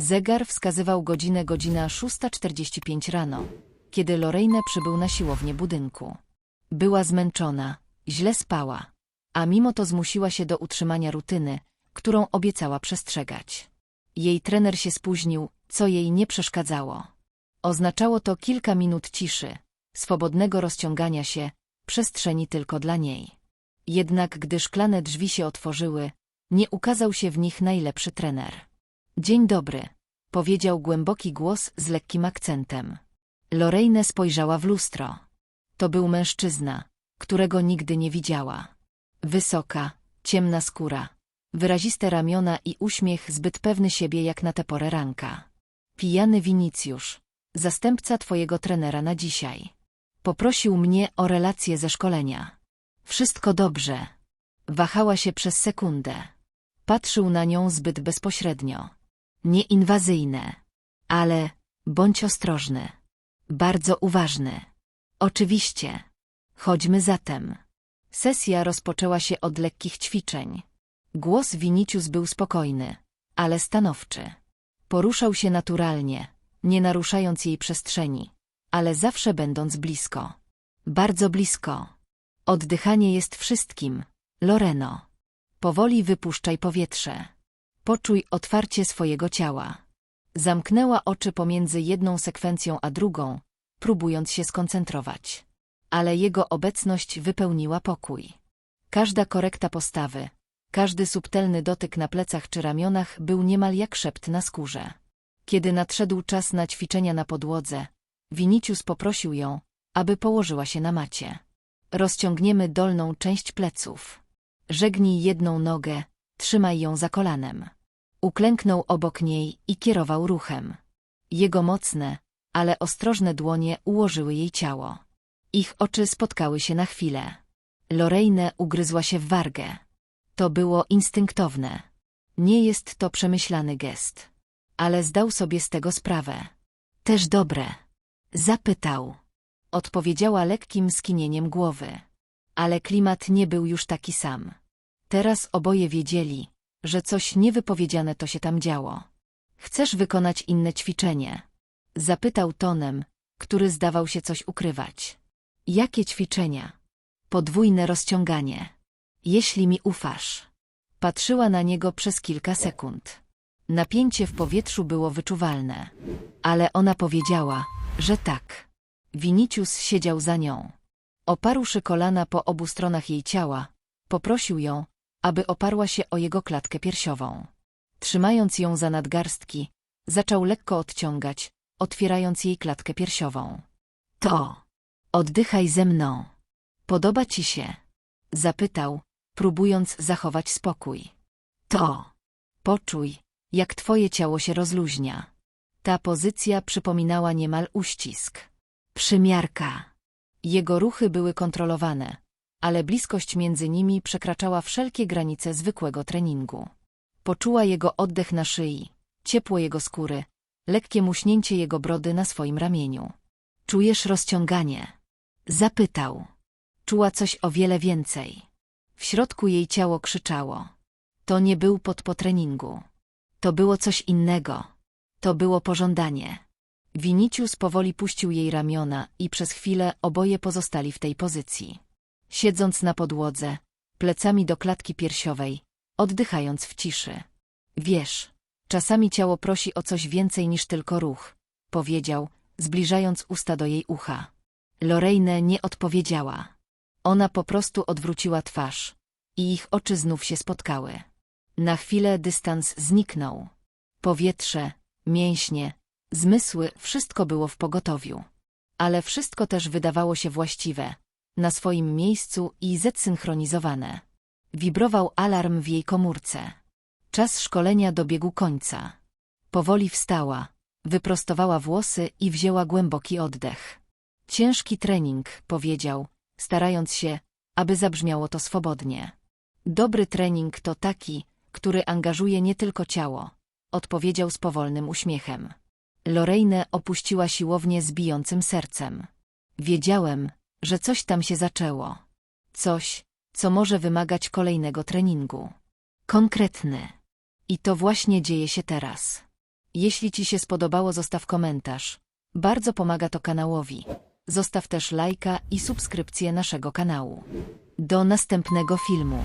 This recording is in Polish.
Zegar wskazywał godzinę godzina 6.45 rano, kiedy Lorraine przybył na siłownię budynku. Była zmęczona, źle spała, a mimo to zmusiła się do utrzymania rutyny, którą obiecała przestrzegać. Jej trener się spóźnił, co jej nie przeszkadzało. Oznaczało to kilka minut ciszy, swobodnego rozciągania się, przestrzeni tylko dla niej. Jednak gdy szklane drzwi się otworzyły, nie ukazał się w nich najlepszy trener. Dzień dobry, powiedział głęboki głos z lekkim akcentem. Lorraine spojrzała w lustro. To był mężczyzna, którego nigdy nie widziała. Wysoka, ciemna skóra, wyraziste ramiona i uśmiech zbyt pewny siebie jak na tę porę ranka. Pijany Winicjusz, zastępca twojego trenera na dzisiaj. Poprosił mnie o relację ze szkolenia. Wszystko dobrze. Wahała się przez sekundę. Patrzył na nią zbyt bezpośrednio. Nieinwazyjne. Ale bądź ostrożny. Bardzo uważny. Oczywiście. Chodźmy zatem. Sesja rozpoczęła się od lekkich ćwiczeń. Głos Winicius był spokojny, ale stanowczy. Poruszał się naturalnie, nie naruszając jej przestrzeni, ale zawsze będąc blisko. Bardzo blisko. Oddychanie jest wszystkim, Loreno. Powoli wypuszczaj powietrze. Poczuj otwarcie swojego ciała. Zamknęła oczy pomiędzy jedną sekwencją a drugą, próbując się skoncentrować. Ale jego obecność wypełniła pokój. Każda korekta postawy, każdy subtelny dotyk na plecach czy ramionach był niemal jak szept na skórze. Kiedy nadszedł czas na ćwiczenia na podłodze, Winicius poprosił ją, aby położyła się na macie. Rozciągniemy dolną część pleców. Żegnij jedną nogę, trzymaj ją za kolanem. Uklęknął obok niej i kierował ruchem. Jego mocne, ale ostrożne dłonie ułożyły jej ciało. Ich oczy spotkały się na chwilę. Lorraine ugryzła się w wargę. To było instynktowne. Nie jest to przemyślany gest. Ale zdał sobie z tego sprawę. Też dobre. Zapytał. Odpowiedziała lekkim skinieniem głowy. Ale klimat nie był już taki sam. Teraz oboje wiedzieli, że coś niewypowiedziane to się tam działo. Chcesz wykonać inne ćwiczenie? Zapytał tonem, który zdawał się coś ukrywać. Jakie ćwiczenia? Podwójne rozciąganie. Jeśli mi ufasz. Patrzyła na niego przez kilka sekund. Napięcie w powietrzu było wyczuwalne. Ale ona powiedziała, że tak. Winicius siedział za nią. Oparłszy kolana po obu stronach jej ciała, poprosił ją, aby oparła się o jego klatkę piersiową. Trzymając ją za nadgarstki, zaczął lekko odciągać, otwierając jej klatkę piersiową. To. Oddychaj ze mną. Podoba ci się? Zapytał, próbując zachować spokój. To. Poczuj, jak twoje ciało się rozluźnia. Ta pozycja przypominała niemal uścisk. Przymiarka. Jego ruchy były kontrolowane, ale bliskość między nimi przekraczała wszelkie granice zwykłego treningu. Poczuła jego oddech na szyi, ciepło jego skóry, lekkie muśnięcie jego brody na swoim ramieniu. Czujesz rozciąganie? Zapytał. Czuła coś o wiele więcej. W środku jej ciało krzyczało. To nie był pot po treningu. To było coś innego. To było pożądanie. Winicius powoli puścił jej ramiona i przez chwilę oboje pozostali w tej pozycji. Siedząc na podłodze, plecami do klatki piersiowej, oddychając w ciszy. Wiesz, czasami ciało prosi o coś więcej niż tylko ruch, powiedział, zbliżając usta do jej ucha. Lorraine nie odpowiedziała. Ona po prostu odwróciła twarz i ich oczy znów się spotkały. Na chwilę dystans zniknął. Powietrze, mięśnie, zmysły, wszystko było w pogotowiu. Ale wszystko też wydawało się właściwe, na swoim miejscu i zesynchronizowane. Wibrował alarm w jej komórce. Czas szkolenia dobiegł końca. Powoli wstała, wyprostowała włosy i wzięła głęboki oddech. Ciężki trening, powiedział, starając się, aby zabrzmiało to swobodnie. Dobry trening to taki, który angażuje nie tylko ciało, odpowiedział z powolnym uśmiechem. Lorraine opuściła siłownię z bijącym sercem. Wiedziałem, że coś tam się zaczęło. Coś, co może wymagać kolejnego treningu. Konkretny. I to właśnie dzieje się teraz. Jeśli Ci się spodobało, zostaw komentarz. Bardzo pomaga to kanałowi. Zostaw też lajka i subskrypcję naszego kanału. Do następnego filmu.